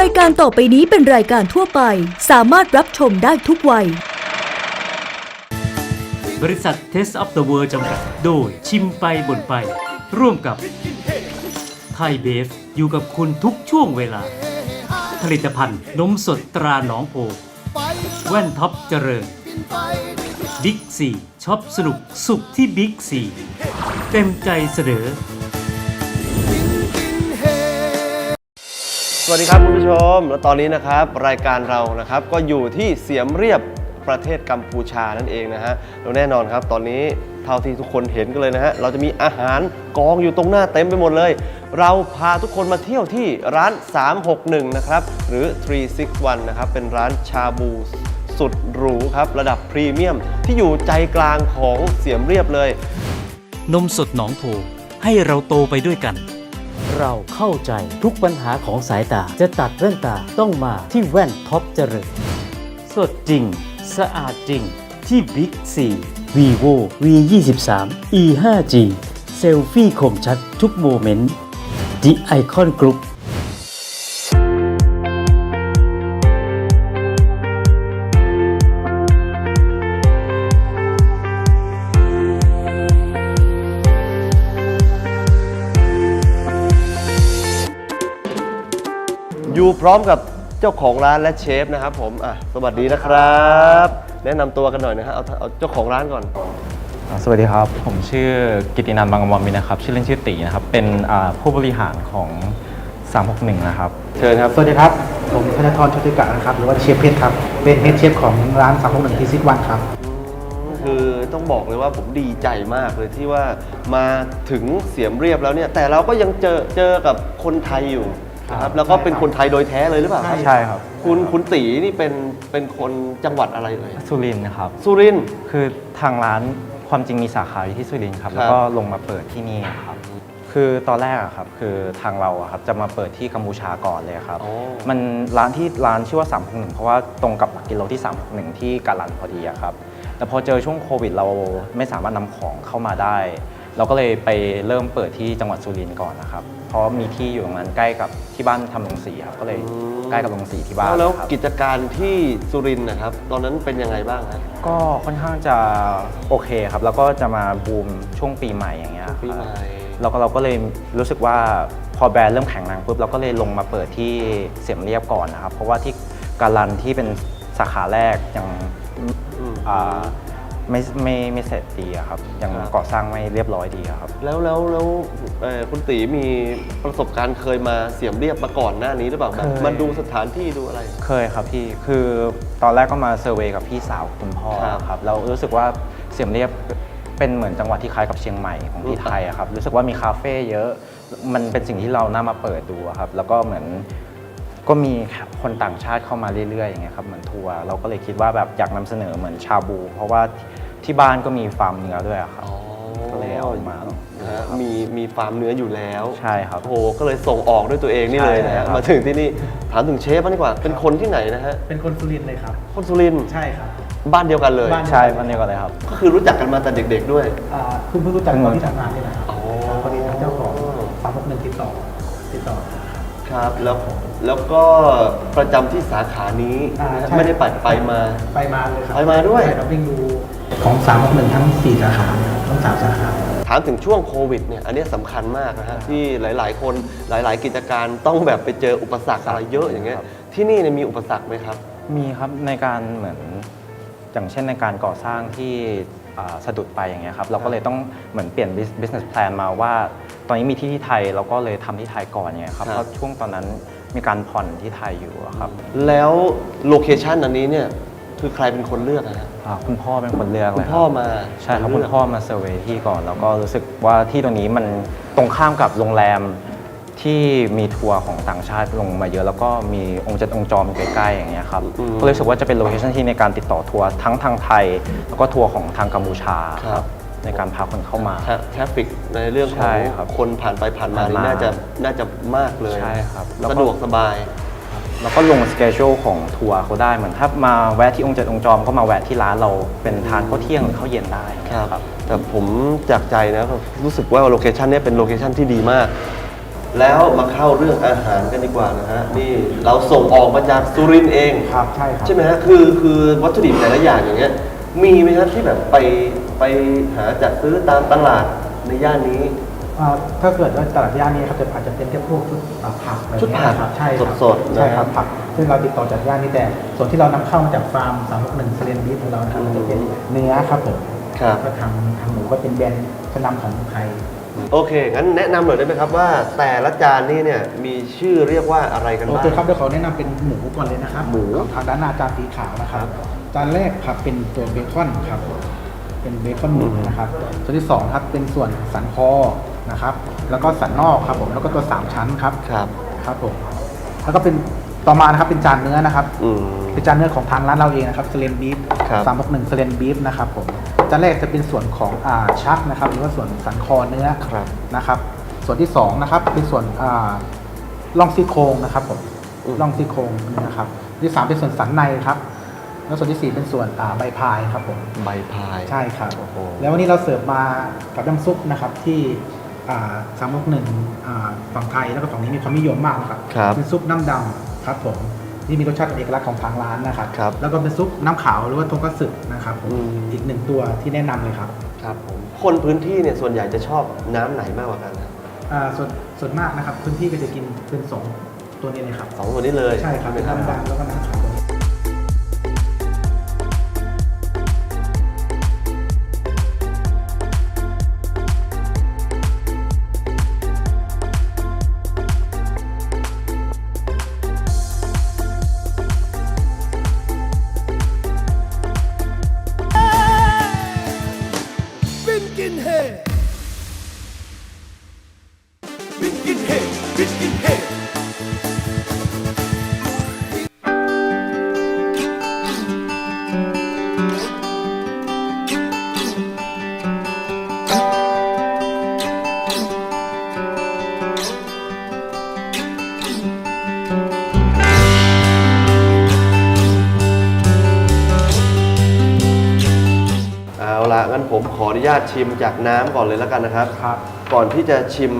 รายการต่อไปนี้เป็นรายการทั่วไป สามารถรับชมได้ทุกวัย บริษัท Test of the World จำกัด โดยชิมไปบ่นไป ร่วมกับไทยเบฟอยู่กับคุณทุกช่วงเวลา ผลิตภัณฑ์นมสดตราหนองโพแว่นท็อปเจริญบิ๊กซีช็อปสนุกสุขที่บิ๊กซีเต็มใจเสนอ สวัสดีครับคุณผู้ชม และตอนนี้นะครับรายการเรานะครับก็อยู่ที่เสียมเรียบประเทศกัมพูชานั่นเองนะฮะแล้วแน่นอนครับตอนนี้เท่าที่ทุกคนเห็นกันเลยนะฮะเราจะมีอาหารกองอยู่ตรงหน้าเต็มไปหมดเลย เราพาทุกคนมาเที่ยวที่ร้าน 361 นะครับ หรือ 361 นะครับ เป็นร้านชาบูสุดหรูครับ ระดับพรีเมียมที่อยู่ใจกลางของเสียมเรียบเลย นมสดหนองโพให้เราโตไปด้วยกัน เราเข้าใจทุกปัญหาของสายตาจะตัดแว่นตาต้องมาที่แว่นท็อปเจริญสดจริง สะอาดจริง ที่บิ๊กซี vivo v 2 3 e 5 g เซลฟี่คมชัดทุกโมเมนต์ The Icon Group ร้อมกับเจ้าของร้านและเชฟนะครับผมอะสวัสดีนะครับ แนะนำตัวกันหน่อยนะฮะเอาเอาเจ้าของร้านก่อนสวัสดีครับ ผมชื่อกิตินันท์บางกมลมินนะครับ ชื่อเล่นชื่อตีนะครับ เป็นอ่าผู้บริหารของ 361 นะครับ เชิญครับ สวัสดีครับ ผมธนทรชติกะนะครับ หรือว่าเชฟเพชรครับ เป็นเฮดเชฟของร้านสามพกหนึ่งทีซิกวันครับ คือต้องบอกเลยว่าผมดีใจมากเลยที่ว่ามาถึงเสียมเรียบแล้วเนี่ย แต่เราก็ยังเจอเจอกับคนไทยอยู่ นะครับแล้วก็เป็นคนไทยโดยแท้เลยหรือเปล่าครับใช่ครับ คุณคุณตีนี่เป็นเป็นคนจังหวัดอะไรเลยสุรินทร์นะครับ สุรินทร์คือทางร้านความจริงมีสาขาอยู่ที่สุรินทร์ครับครับแล้วก็ลงมาเปิดที่นี่ครับ คือตอนแรกอะครับคือทางเราอะครับจะมาเปิดที่กัมพูชาก่อนเลยครับอ๋อมันร้านที่ร้านชื่อว่า 361 เพราะว่าตรงกับหลักกิโลที่ 361 ที่กาลันพอดีอะครับ แต่พอเจอช่วงโควิดเราไม่สามารถนำของเข้ามาได้ เราก็เลยไปเริ่มเปิดที่จังหวัดสุรินทร์ก่อนนะครับ เพราะมีที่อยู่ตรงนั้นใกล้กับที่บ้านทำโรงสีครับก็เลยใกล้กับโรงสีที่บ้านแล้วครับ กิจการที่สุรินทร์นะครับ ตอนนั้นเป็นยังไงบ้างครับ ก็ค่อนข้างจะโอเคครับ แล้วก็จะมาบูมช่วงปีใหม่อย่างเงี้ยครับปีใหม่ เราก็เราก็เลยรู้สึกว่าพอแบรนด์เริ่มแข็งแรงปุ๊บเราก็เลยลงมาเปิดที่เสียมเรียบก่อนนะครับ เพราะว่าที่การันที่เป็นสาขาแรกยังอืม อ่า ไม่ไม่ไม่เสร็จดีอะครับยังครับ ก่อสร้างไม่เรียบร้อยดีอะครับ แล้วแล้วแล้วเอ่อคุณตีมีประสบการณ์เคยมาเสียมเรียบมาก่อนหน้านี้หรือเปล่าแบบเคย มาดูสถานที่ดูอะไร เคยครับพี่คือตอนแรกก็มาเซอร์เวย์กับพี่สาวคุณพ่อครับครับเรารู้สึกว่าเสียมเรียบเป็นเหมือนจังหวัดที่คล้ายกับเชียงใหม่ของที่ไทยอะครับรู้สึกว่ามีคาเฟ่เยอะมันเป็นสิ่งที่เราน่ามาเปิดดูอะครับแล้วก็เหมือน ก็มีคนต่างชาติเข้ามาเรื่อยๆอย่างเงี้ยครับเหมือนทัวร์เราก็เลยคิดว่าแบบอยากนำเสนอเหมือนชาบู เพราะว่าที่บ้านก็มีฟาร์มเนื้อด้วยอะครับก็เลยเอามานะฮะมีมีฟาร์มเนื้ออยู่แล้วใช่ครับโอ้โหก็เลยส่งออกด้วยตัวเองนี่เลยนะใช่ฮะครับมาถึงที่นี่ถามถึงเชฟบ้างดีกว่าเป็นคนที่ไหนนะฮะเป็นคนสุรินทร์เลยครับคนสุรินทร์ใช่ครับบ้านเดียวกันเลยบ้านใช่มันเดียวกันเลยครับ ก็คือรู้จักกันมาแต่เด็ก ๆด้วยอ่าคุณเพิ่งรู้จักตอนที่ทำงานนี่แหละ ครับแล้วแล้วก็ประจำที่สาขานี้อ่านะฮะใช่ ไม่ได้ปัดไปมา ไปมาเลยครับไปมาด้วย ใช่ครับวิ่งดูของสามพกหนึ่งทั้งสี่สาขาทั้งสามสาขา ถามถึงช่วงโควิดเนี่ยอันเนี้ยสำคัญมากนะฮะที่หลาย ๆ คนหลาย ๆ กิจการต้องแบบไปเจออุปสรรคอะไรเยอะอย่างเงี้ยที่นี่เนี่ยมีอุปสรรคไหมครับ มีครับในการเหมือนอย่างเช่นในการก่อสร้างที่อ่า สะดุดไปอย่างเงี้ยครับเราก็เลยต้องเหมือนเปลี่ยน bus- business plan มาว่า ตอนนี้มีที่ที่ไทยเราก็เลยทำที่ไทยก่อนเนี่ยครับครับเพราะช่วงตอนนั้นมีการผ่อนที่ไทยอยู่อะครับแล้วโลเคชันอันนี้เนี่ยคือใครเป็นคนเลือกนะฮะอ่าคุณพ่อเป็นคนเลือกคุเลณยพ่อมาใช่ครับเลืคุณอกพ่อมาเซอร์เวย์ที่ก่อน แล้วก็รู้สึกว่าที่ตรงนี้มันตรงข้ามกับโรงแรม ที่มีทัวร์ของต่างชาติลงมาเยอะ แล้วก็มีองค์จัดองค์จอมอยู่ใกล้ๆอย่างเงี้ยครับก็เลยรู้สึกว่าจะเป็นโลเคชันที่ในการติดต่อทัวร์ทั้งทางไทย แล้วก็ทัวร์ของทางกัมพูชาครับ ในการพาคนเข้ามาแทฟิกในเรื่องขใช่องครับคนผ่านไปผ่านมานี่ผ่านมาน่าจะน่าจะมากเลยใช่ครับแล้วก็ สะดวกสบาย แล้วก็ลงสเกจ e ของทัวร์เขาได้เหมือนถ้ามาแวะที่องค์จัดองค์จอมก็มาแวะที่ร้านเราเป็นทานข้าวเที่ยงหรือข้าวเย็นได้ ครับแต่ผมจากใจนะรู้สึกว่าโลเคชันเนี้ยเป็นโลเคชันที่ดีมาก แล้วมาเข้าเรื่องอาหารกันดีกว่านะฮะนี่เราส่งออกมาจากสุรินทร์เองครับใช่ครับ ใช่ไหมฮะคือคือวัตถุดิบแต่ละอย่างอย่างเงี้ยมีไหมครับที่แบบไปไปหาจัดซื้อตามตลาดในย่านนี้ อ่าถ้าเกิดว่าตลาดย่านนี้ครับจะอาจจะเป็นแค่พวกชุดอ่าผักอะไรชุดเงี้ผักยครับใช่ครับสดๆนะใช่ครับผักซึ่งเราติดต่อจากย่านนี้แต่ ส่วนที่เรานำเข้ามาจากฟาร์มสามหกหนึ่งเซเลนบีฟของเรานะครับอืมจะเป็นเนื้อครับผมครับ ก็ทางทางหมูก็เป็นแบรนด์ชั้นนำของไทย โอเค งั้นแนะนำหน่อยได้ไหมครับว่า แต่ละจานนี่เนี่ยมีชื่อเรียกว่าอะไรกันโอบ้าง เคครับเดี๋ยวขอแนะนำเป็นหมูก่อนเลยนะครับหมูของทางด้านหน้าจานสีขาวนะครับจานแรกครับเป็นตัวเบคอนครับ เป็นเบคอนหมูนะครับส่วนที่สองครับเป็นส่วนสันคอนะครับ แล้วก็สันนอกครับผมแล้วก็ตัวสามชั้นครับครับครับผมแล้วก็เป็นต่อมานะครับเป็นจานเนื้อนะครับ อืม เป็นจานเนื้อของทางร้านเราเองนะครับเซเลนบีฟครับ สามหกหนึ่งเซเลนบีฟนะครับผม จานแรกจะเป็นส่วนของอ่าชักนะครับ หรือว่าส่วนสันคอเนื้อครับนะครับ ส่วนที่สองนะครับเป็นส่วนอ่าล่องซี่โครงนะครับผมอืมล่องซี่โครงเนื้อครับที่สามเป็นส่วนสันในครับ แล้วส่วนที่สี่เป็นส่วนอ่าใบพายครับผมใบพายใช่ครับโอ้โหแล้ววันนี้เราเสิร์ฟมากับน้ำซุปนะครับที่สามกหนึ่งฝั่งไทยแล้วก็ฝั่งนี้มีความนิยมมากนะครับครับเป็นซุปน้ำดำครับผม ที่มีรสชาติเป็นเอกลักษณ์ของทางร้านนะครับ ครับแล้วก็เป็นซุปน้ำขาวหรือว่าทงคัตสึนะครับผมอืม อีกหนึ่งตัวที่แนะนำเลยครับครับผมคนพื้นที่เนี่ยส่วนใหญ่จะชอบน้ำไหนมากกว่ากันครับอ่าส่วนส่วนมากนะครับพื้นที่ก็จะกินเป็นสองตัวนี้เลยครับสองตัวนี้เลยใช่ครับไหมเป็นครับน้ำดำแล้วก็น้ำขาวตัวนี้ ออนุญาตชิมจากน้ำก่อนเลยแล้วกันนะครับ ครับ ก่อนที่จะชิม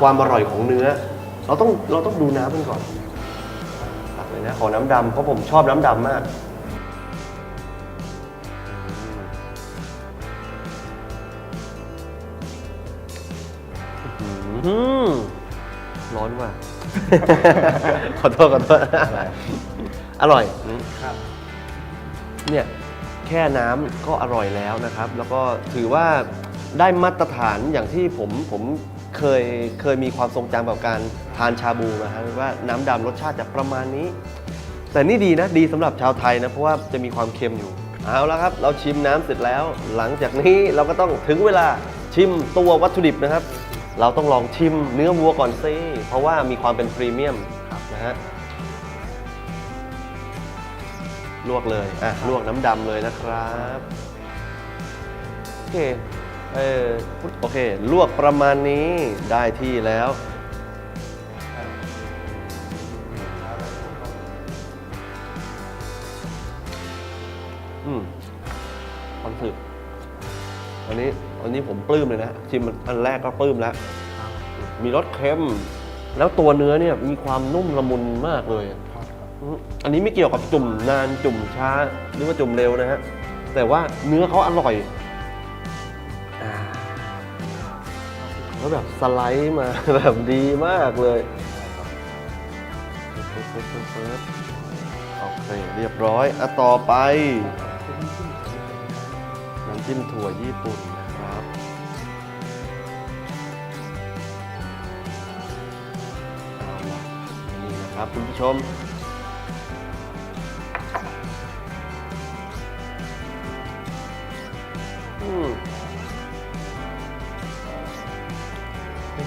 ความอร่อยของเนื้อ เราต้องเราต้องดูน้ำมันก่อนตักเลยนะขอน้ำดำเพราะผมชอบน้ำดำมาก อืมร้อนว่ะ ขอโทษขอโทษอร่อยอืมครับ เนี่ย แค่น้ำก็อร่อยแล้วนะครับ แล้วก็ถือว่าได้มาตรฐานอย่างที่ผมผมเคยเคยมีความทรงจำกับการทานชาบูนะฮะว่าน้ำดำรสชาติจะประมาณนี้ แต่นี่ดีนะดีสำหรับชาวไทยนะเพราะว่าจะมีความเค็มอยู่เอาละครับ เราชิมน้ำเสร็จแล้ว หลังจากนี้เราก็ต้องถึงเวลาชิมตัววัตถุดิบนะครับ เราต้องลองชิมเนื้อวัวก่อนซิเพราะว่ามีความเป็นพรีเมียมนะฮะ ลวกเลยอะลวกน้ำดำเลยนะครับโอเคเออโอเค ลวกประมาณนี้ได้ที่แล้วอืมความสึกอันนี้อันนี้ผมปลื้มเลยนะชิมอันแรกก็ปลื้มแล้ว มีรสเค็ม แล้วตัวเนื้อเนี่ยมีความนุ่มละมุนมากเลย อันนี้ไม่เกี่ยวกับจุ่มนานจุ่มช้าหรือว่าจุ่มเร็วนะฮะ แต่ว่าเนื้อเขาอร่อยอแล้วแบบสไลด์มาแบบดีมากเลยโอเคเรียบร้อยอะต่อไป น้ำจิ้มถั่วญี่ปุ่นนะครับนี่นะครับคุณผู้ชม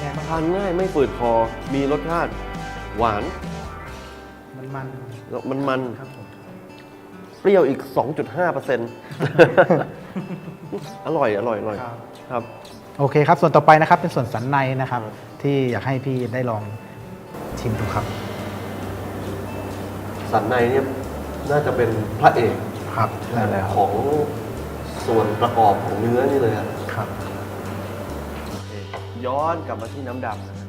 ไงบ้างคทารับนง่ายไม่ฝืดคอ มีรสชาติ หวานมันมันแล้วมันมันๆครับผมเปรี้ยวอีก 2.5เปอร์เซ็นต์อร่อยอร่อยอร่อยครับครับ โอเคครับ ส่วนต่อไปนะครับเป็นส่วนสันในนะครับ ที่อยากให้พี่ได้ลองชิมดูครับสันในเนี่ยน่าจะเป็นพระเอกครับได้แล้วของส่วนประกอบของเนื้อนี่เลยอะครับ ย้อนกลับมาที่น้ำดำนะฮะ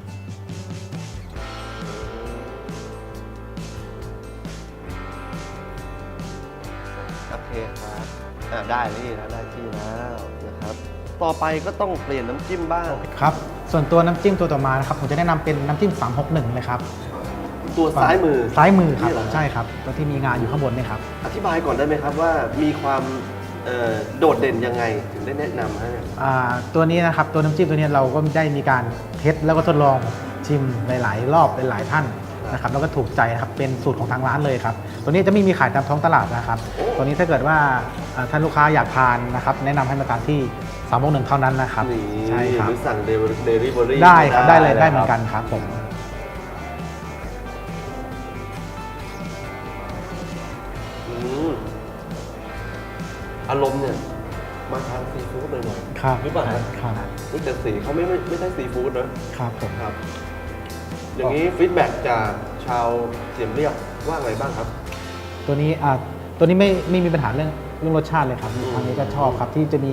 โอเคครับอ่าได้ที่แล้วได้ที่แล้วนะครับ ต่อไปก็ต้องเปลี่ยนน้ำจิ้มบ้าง ครับ ส่วนตัวน้ำจิ้มตัวต่อมานะครับผมจะแนะนำเป็นน้ำจิ้ม 361 เลยครับตัวซ้ายมือซ้ายมือครับใช่ครับตัวที่มีงานอยู่ข้างบนนี่ครับ อธิบายก่อนได้ไหมครับว่ามีความ เอ่อโดดเด่นยังไงถึงได้แนะนำให้ อ่าตัวนี้นะครับตัวน้ำจิ้มตัวนี้เราก็ได้มีการเทสแล้วก็ทดลองชิมหลาย ๆ รอบหลายๆท่านนะครับแล้วก็ถูกใจนะครับเป็นสูตรของทางร้านเลยครับตัวนี้จะไม่มีขายตามท้องตลาดนะครับตัวนี้ถ้าเกิดว่าอ่าท่านลูกค้าอยากทานนะครับแนะนำให้มาทานที่สามโมงหนึ่งเท่านั้นนะครับนี่ใช่ครับหรือสั่งเดลิเวอรี่ได้ครับได้เลยได้เหมือนกันครับผม อารมณ์เนี่ยมาทานซีฟู้ดหน่อยครับหรือเปล่าครับครับๆนี่แต่สีเขาไม่ไม่ไม่ใช่ซีฟู้ดนะครับผม ครับ อย่างนี้ฟีดแบ็กจากชาวเสียมเรียบว่าไงบ้างครับ ตัวนี้อ่าตัวนี้ไม่ไม่มีปัญหาเรื่องเรื่องรสชาติเลยครับอืม ทางนี้ก็ชอบครับที่จะมี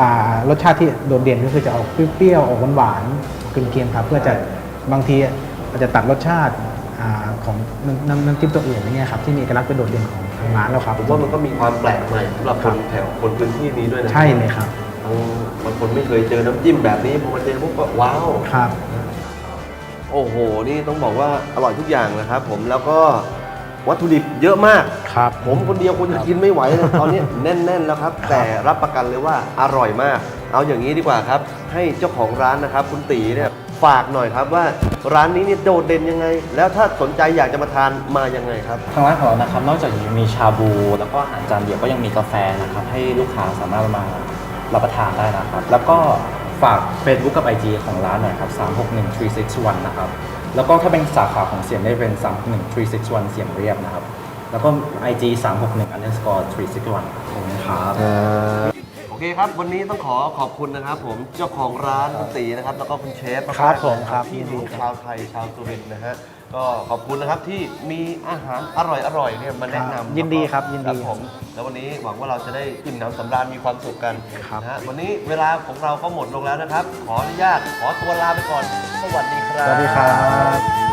อ่ารสชาติที่โดดเด่นก็คือจะออกเปรี้ยวๆออกหวานๆเค็มๆครับ เพื่อจะบางทีอาจจะตัดรสชาติอ่าของน้ำน้ำน้ำจิ้มตัวอื่นอย่างเงี้ยครับที่มีเอกลักษณ์เป็นโดดเด่นของ ทางร้านเราครับ ผมว่ามันก็มีความแปลกใหม่สำหรับคนแถวคนพื้นที่นี้ด้วยนะใช่เลยครับทั้งบางคนไม่เคยเจอน้ำจิ้มแบบนี้พอมาเจอปุ๊บก็ว้าว ครับ โอ้โห นี่ต้องบอกว่าอร่อยทุกอย่างนะครับผมแล้วก็วัตถุดิบเยอะมาก ครับ ผมคนเดียวคนจะกินไม่ไหวเลยตอนนี้แน่น ๆ แล้วครับ แต่รับประกันเลยว่าอร่อยมาก เอาอย่างนี้ดีกว่าครับ ให้เจ้าของร้านนะครับ คุณตีเนี่ย ฝากหน่อยครับว่าร้านนี้เนี่ยโดดเด่นยังไง แล้วถ้าสนใจอยากจะมาทานมายังไงครับ ทางร้านของเรานะครับนอกจากจะมีชาบู แล้วก็อาหารจานเดียวก็ยังมีกาแฟนะครับให้ลูกค้าสามารถมารับประทานได้นะครับ แล้วก็ฝาก Facebook กับ IG ของร้านหน่อยครับ361361นะครับแล้วก็ถ้าเป็นสาขาของเสียงได้เป็น361361เสียงเรียบนะครับ แล้วก็ IG 361 underscore 361ขอบคุณครับโอ เคครับ วันนี้ต้องขอขอบคุณนะครับ ผมเจ้าของร้านคุณตีนะครับ แล้วก็คุณเชฟครับผมนะครับ ที่ยินดีรู้ครับชาวไทยชาวสุรินทร์นะฮะก็ขอบคุณนะครับที่มีอาหารอร่อยๆเนี่ยมาแนะนำยินดีครับยินดี ผมแล้ววันนี้หวังว่าเราจะได้อิ่มหนำสำราญมีความสุขกันครับ นะฮะวันนี้เวลาของเราก็หมดลงแล้วนะครับ ขออนุญาตขอตัวลาไปก่อน สวัสดีครับ สวัสดีครับ